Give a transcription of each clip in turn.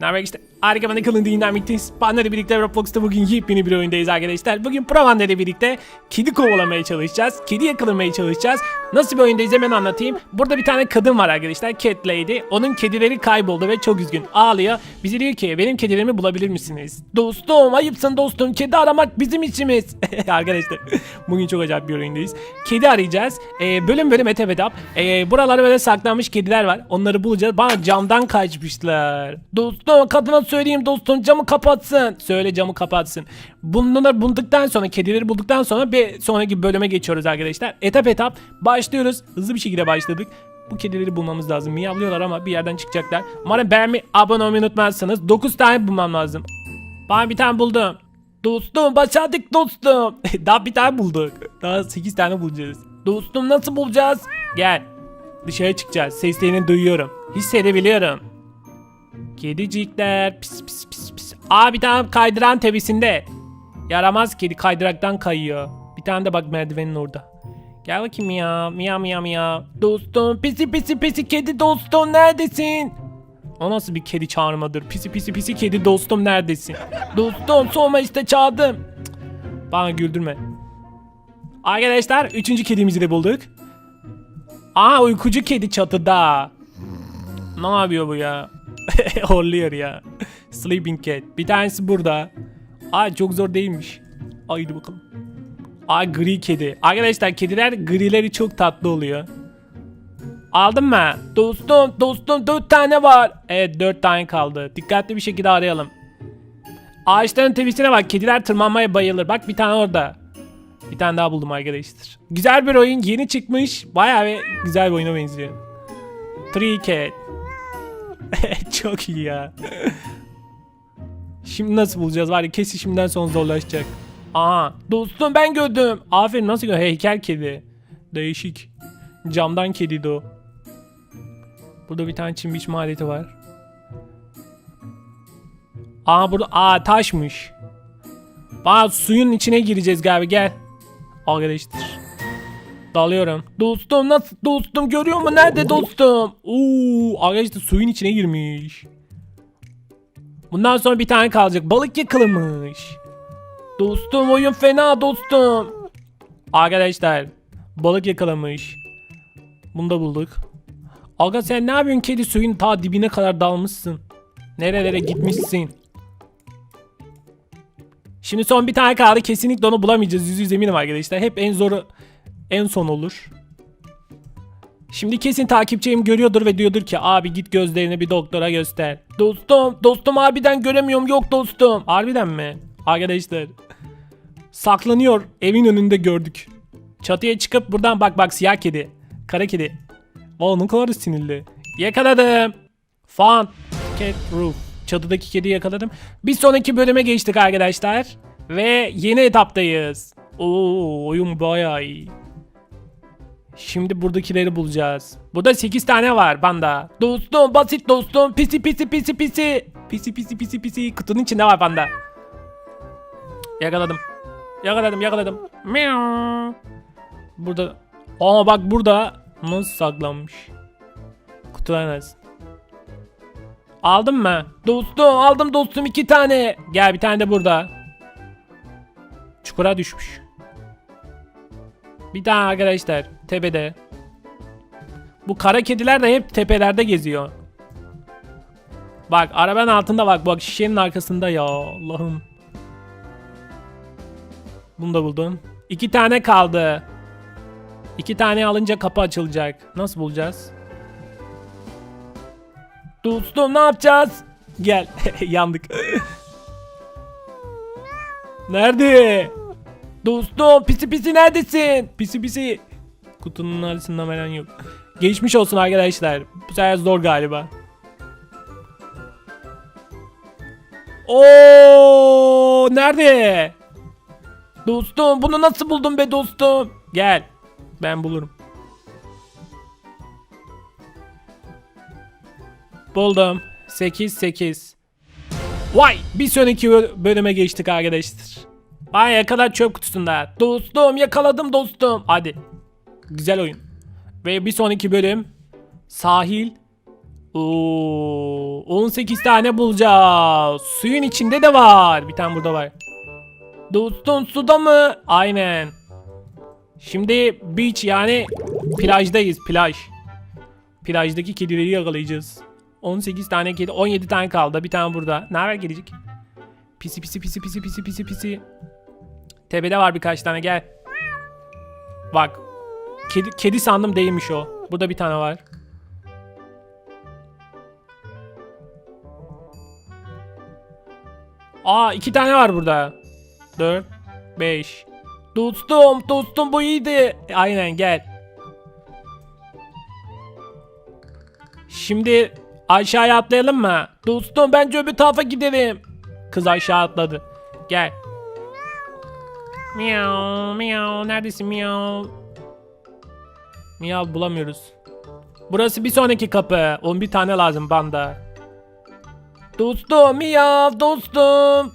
Ne haber işte? Harika bana kalın dinamikteyiz. Panlarla birlikte Roblox'ta bugün yepyeni bir oyundayız arkadaşlar. Bugün Pravan'la ile birlikte kedi kovalamaya çalışacağız. Kedi yakalamaya çalışacağız. Nasıl bir oyundayız hemen anlatayım. Burada bir tane kadın var arkadaşlar. Cat Lady. Onun kedileri kayboldu ve çok üzgün. Ağlıyor. Bize diyor ki benim kedilerimi bulabilir misiniz? Dostum ayıpsın dostum. Kedi aramak bizim işimiz. arkadaşlar bugün çok acayip bir oyundayız. Kedi arayacağız. Ee, bölüm bölüm etep etap. Ee, buralarda böyle saklanmış kediler var. Onları bulacağız. Bana camdan kaçmışlar. Dostum kadına söyleyeyim dostum camı kapatsın. Söyle camı kapatsın. Bunları bulduktan sonra kedileri bulduktan sonra bir sonraki bölüme geçiyoruz arkadaşlar. Etap etap başlıyoruz. Hızlı bir şekilde başladık. Bu kedileri bulmamız lazım. Miyavlıyorlar ama bir yerden çıkacaklar. Umarım beğenmeyi, abone olmayı unutmazsınız. 9 tane bulmam lazım. Ben bir tane buldum. Dostum başardık dostum. Daha bir tane bulduk. Daha 8 tane bulacağız. Dostum nasıl bulacağız? Gel. Dışarı çıkacağız. Seslerini duyuyorum. Hissedebiliyorum. Kedicikler. Pis pis pis pis. Aa bir tane kaydıran tepesinde. Yaramaz kedi kaydıraktan kayıyor. Bir tane de bak merdivenin orada. Gel bakayım ya. Miyav miyav miyav. Dostum pisi pisi pisi kedi dostum neredesin? O nasıl bir kedi çağırmadır? Pisi pisi pisi kedi dostum neredesin? dostum sorma işte çağırdım. Bana güldürme. Arkadaşlar üçüncü kedimizi de bulduk. Aa uykucu kedi çatıda. Ne yapıyor bu ya? Horluyor ya. Sleeping cat. Bir tanesi burada. Aa çok zor değilmiş. Haydi bakalım. Aa gri kedi. Arkadaşlar kediler grileri çok tatlı oluyor. Aldın mı? Dostum, dostum dört tane var. Evet dört tane kaldı. Dikkatli bir şekilde arayalım. Ağaçların tepesine bak. Kediler tırmanmaya bayılır. Bak bir tane orada. Bir tane daha buldum arkadaşlar. Güzel bir oyun. Yeni çıkmış. Bayağı bir güzel bir oyuna benziyor. Three Cat. Çok iyi ya. Şimdi nasıl bulacağız var ya kesin şimdiden sonra zorlaşacak. Aa dostum ben gördüm. Aferin nasıl gördün? Heykel kedi. Değişik. Camdan kediydi o. Burada bir tane çim biçme aleti var. Aa burada aa taşmış. Aa suyun içine gireceğiz galiba gel. Arkadaşlar. Dalıyorum. Dostum nasıl dostum görüyor mu? Nerede dostum? Oo arkadaşlar suyun içine girmiş. Bundan sonra bir tane kalacak. Balık yakalamış. Dostum oyun fena dostum. Arkadaşlar balık yakalamış. Bunu da bulduk. Aga sen ne yapıyorsun kedi suyun ta dibine kadar dalmışsın. Nerelere gitmişsin. Şimdi son bir tane kaldı. Kesinlikle onu bulamayacağız. Yüz yüz eminim arkadaşlar. Hep en zoru en son olur. Şimdi kesin takipçim görüyordur ve diyordur ki abi git gözlerini bir doktora göster. Dostum, dostum harbiden göremiyorum yok dostum. Harbiden mi? Arkadaşlar. Saklanıyor. Evin önünde gördük. Çatıya çıkıp buradan bak bak siyah kedi. Kara kedi. Aa ne kadar sinirli. Yakaladım. Found cat roof. Çatıdaki kediyi yakaladım. Bir sonraki bölüme geçtik arkadaşlar. Ve yeni etaptayız. Oo oyun bayağı iyi. Şimdi buradakileri bulacağız. Burada 8 tane var banda. Dostum basit dostum. Pisi pisi pisi pisi. Pisi pisi pisi pisi. Kutunun içinde var banda. Yakaladım. Yakaladım yakaladım. Miau. Burada. Aa bak burada. Nasıl saklanmış. Kutular neresi? Aldın mı? Dostum aldım dostum iki tane. Gel bir tane de burada. Çukura düşmüş. Bir tane arkadaşlar tepede. Bu kara kediler de hep tepelerde geziyor. Bak arabanın altında bak bak şişenin arkasında ya Allah'ım. Bunu da buldum. İki tane kaldı. İki tane alınca kapı açılacak. Nasıl bulacağız? Dostum ne yapacağız? Gel. Yandık. Nerede? Dostum pisi pisi neredesin? Pisi pisi. Kutunun arasında falan yok. Geçmiş olsun arkadaşlar. Bu sefer zor galiba. Oo nerede? Dostum bunu nasıl buldun be dostum? Gel. Ben bulurum. Buldum. 8 8. Vay bir sonraki böl- bölüme geçtik arkadaşlar. Ay yakala çöp kutusunda. Dostum yakaladım dostum. Hadi. Güzel oyun. Ve bir sonraki bölüm sahil Oo, 18 tane bulacağız. Suyun içinde de var. Bir tane burada var. Dostum suda mı? Aynen. Şimdi beach yani plajdayız plaj. Plajdaki kedileri yakalayacağız. 18 tane kedi 17 tane kaldı. Bir tane burada. Ne haber gelecek? Pisi pisi pisi pisi pisi pisi pisi. Tepede var birkaç tane gel. Bak. Kedi, kedi sandım değilmiş o. Burada bir tane var. Aa iki tane var burada. 4 5 Dostum dostum bu iyiydi. Aynen gel. Şimdi aşağıya atlayalım mı? Dostum bence öbür tarafa gidelim. Kız aşağı atladı. Gel. Miyav miyav neredesin miyav? Miyav bulamıyoruz. Burası bir sonraki kapı. 11 tane lazım banda. Dostum miyav dostum.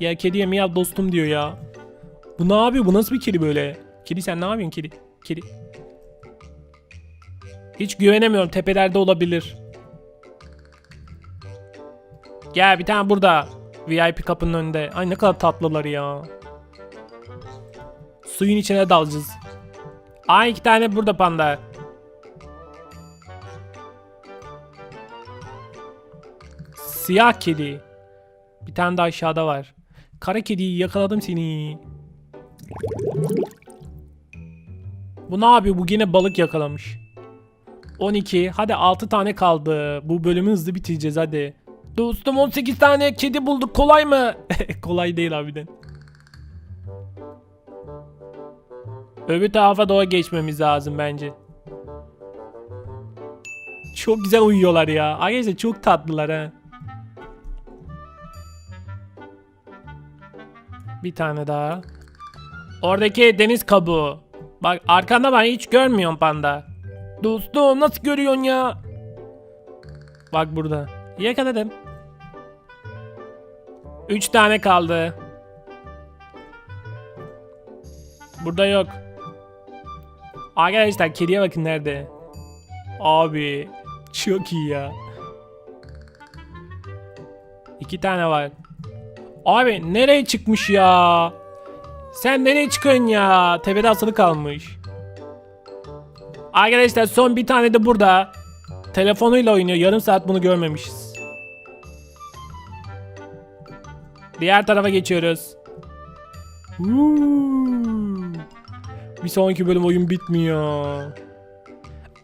Ya kediye miyav dostum diyor ya. Bu ne yapıyor? Bu nasıl bir kedi böyle? Kedi sen ne yapıyorsun kedi? Kedi. Hiç güvenemiyorum. Tepelerde olabilir. Gel bir tane burada. VIP kapının önünde. Ay ne kadar tatlılar ya. Suyun içine dalacağız. Ay iki tane burada panda. Siyah kedi. Bir tane de aşağıda var. Kara kedi yakaladım seni. Bu ne yapıyor? Bu yine balık yakalamış. 12. Hadi 6 tane kaldı. Bu bölümü hızlı bitireceğiz hadi. Dostum 18 tane kedi bulduk. Kolay mı? Kolay değil harbiden. Öbür tarafa doğru geçmemiz lazım bence. Çok güzel uyuyorlar ya. Arkadaşlar çok tatlılar ha. Bir tane daha. Oradaki deniz kabuğu. Bak arkanda ben hiç görmüyorum panda. Dostum nasıl görüyorsun ya? Bak burada. Yakaladım. Üç tane kaldı. Burada yok. Arkadaşlar kediye bakın nerede. Abi çok iyi ya. İki tane var. Abi nereye çıkmış ya? Sen nereye çıkıyorsun ya? Tepede asılı kalmış. Arkadaşlar son bir tane de burada. Telefonuyla oynuyor. Yarım saat bunu görmemişiz. Diğer tarafa geçiyoruz. Huu. Bir sonraki bölüm oyun bitmiyor.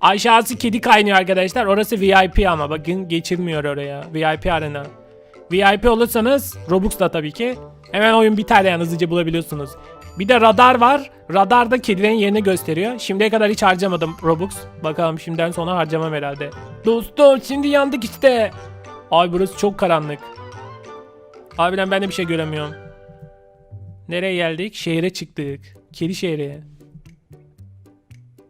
Aşağısı kedi kaynıyor arkadaşlar. Orası VIP ama bakın geçilmiyor oraya. VIP arena. VIP olursanız Robux'la tabii ki. Hemen oyun biter yani hızlıca bulabiliyorsunuz. Bir de radar var. Radarda kedilerin yerini gösteriyor. Şimdiye kadar hiç harcamadım Robux. Bakalım şimdiden sonra harcamam herhalde. Dostum şimdi yandık işte. Ay burası çok karanlık. Harbiden ben de bir şey göremiyorum. Nereye geldik? Şehre çıktık. Kedi şehri.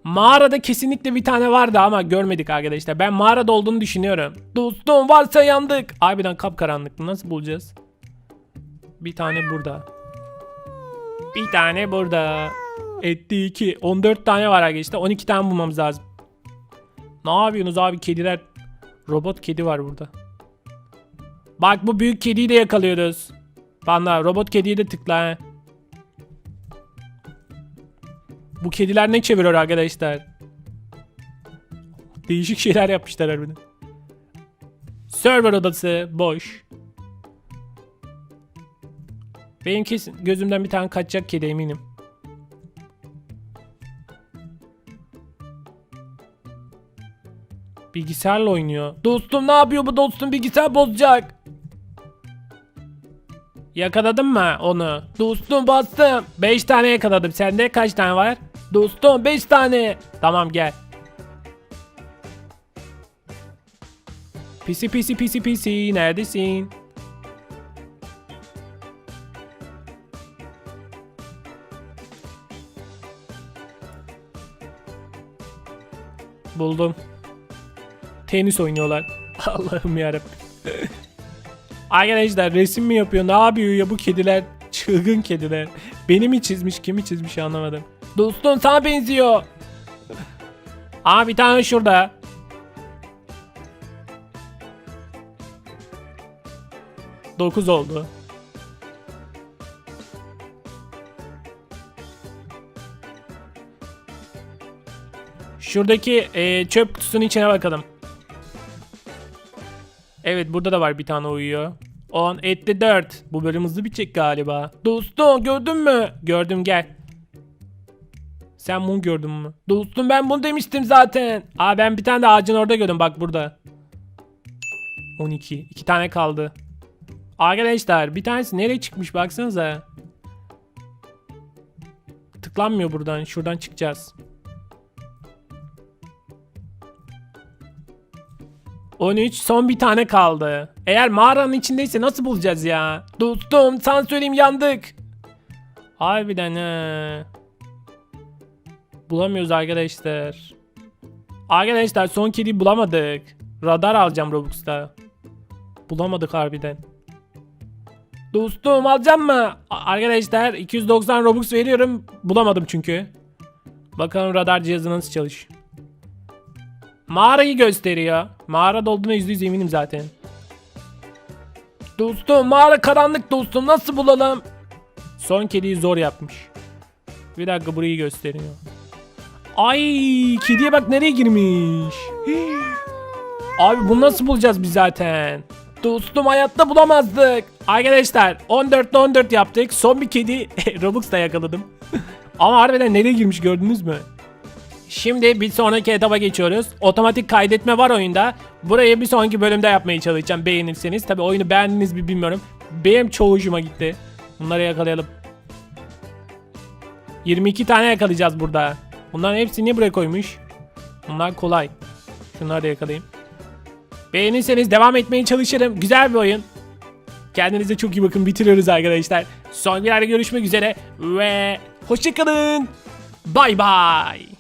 Mağarada kesinlikle bir tane vardı ama görmedik arkadaşlar. Ben mağarada olduğunu düşünüyorum. Dostum varsa yandık. Harbiden kapkaranlık. Nasıl bulacağız? Bir tane burada. Bir tane burada. Etti 2. 14 tane var arkadaşlar. 12 tane bulmamız lazım. Ne yapıyorsunuz abi kediler? Robot kedi var burada. Bak bu büyük kediyi de yakalıyoruz. Panda robot kediyi de tıkla. he. Bu kediler ne çeviriyor arkadaşlar? Değişik şeyler yapmışlar harbiden. Server odası boş. Benim kesin gözümden bir tane kaçacak kedi eminim. Bilgisayarla oynuyor. Dostum ne yapıyor bu dostum bilgisayar bozacak. Yakaladın mı onu? Dostum bastım. 5 tane yakaladım. Sende kaç tane var? Dostum 5 tane. Tamam gel. Pisi pisi pisi pisi neredesin? Buldum. Tenis oynuyorlar. Allah'ım yarabbim. Arkadaşlar resim mi yapıyor? Ne yapıyor ya bu kediler? Çılgın kediler. Beni mi çizmiş? Kimi çizmiş anlamadım. Dostun sana benziyor. Aa bir tane şurada. Dokuz oldu. Şuradaki e, çöp kutusunun içine bakalım. Evet burada da var bir tane uyuyor. 10, etti 4. Bu bölüm hızlı bitecek galiba. Dostum gördün mü? Gördüm gel. Sen bunu gördün mü? Dostum ben bunu demiştim zaten. Aa ben bir tane de ağacın orada gördüm bak burada. 12. 2 tane kaldı. Arkadaşlar bir tanesi nereye çıkmış baksanıza. Tıklanmıyor buradan. Şuradan çıkacağız. 13 son bir tane kaldı. Eğer mağaranın içindeyse nasıl bulacağız ya? Dostum sana söyleyeyim yandık. Harbiden he. Bulamıyoruz arkadaşlar. Arkadaşlar son kediyi bulamadık. Radar alacağım Robux'ta. Bulamadık harbiden. Dostum alacağım mı? Arkadaşlar 290 Robux veriyorum. Bulamadım çünkü. Bakalım radar cihazı nasıl çalış. Mağarayı gösteriyor. Mağarada olduğuna yüzde yüz eminim zaten. Dostum mağara karanlık dostum nasıl bulalım? Son kediyi zor yapmış. Bir dakika burayı gösteriyor. Ay kediye bak nereye girmiş. Abi bunu nasıl bulacağız biz zaten? Dostum hayatta bulamazdık. Arkadaşlar 14'te 14 yaptık. Son bir kedi Robux'ta yakaladım. Ama harbiden nereye girmiş gördünüz mü? Şimdi bir sonraki etaba geçiyoruz. Otomatik kaydetme var oyunda. Burayı bir sonraki bölümde yapmaya çalışacağım beğenirseniz. Tabi oyunu beğendiniz mi bilmiyorum. Benim çoğu hoşuma gitti. Bunları yakalayalım. 22 tane yakalayacağız burada. Bunların hepsini niye buraya koymuş? Bunlar kolay. Şunları da yakalayayım. Beğenirseniz devam etmeye çalışırım. Güzel bir oyun. Kendinize çok iyi bakın. Bitiriyoruz arkadaşlar. Son bir görüşmek üzere. Ve hoşçakalın. Bay bay.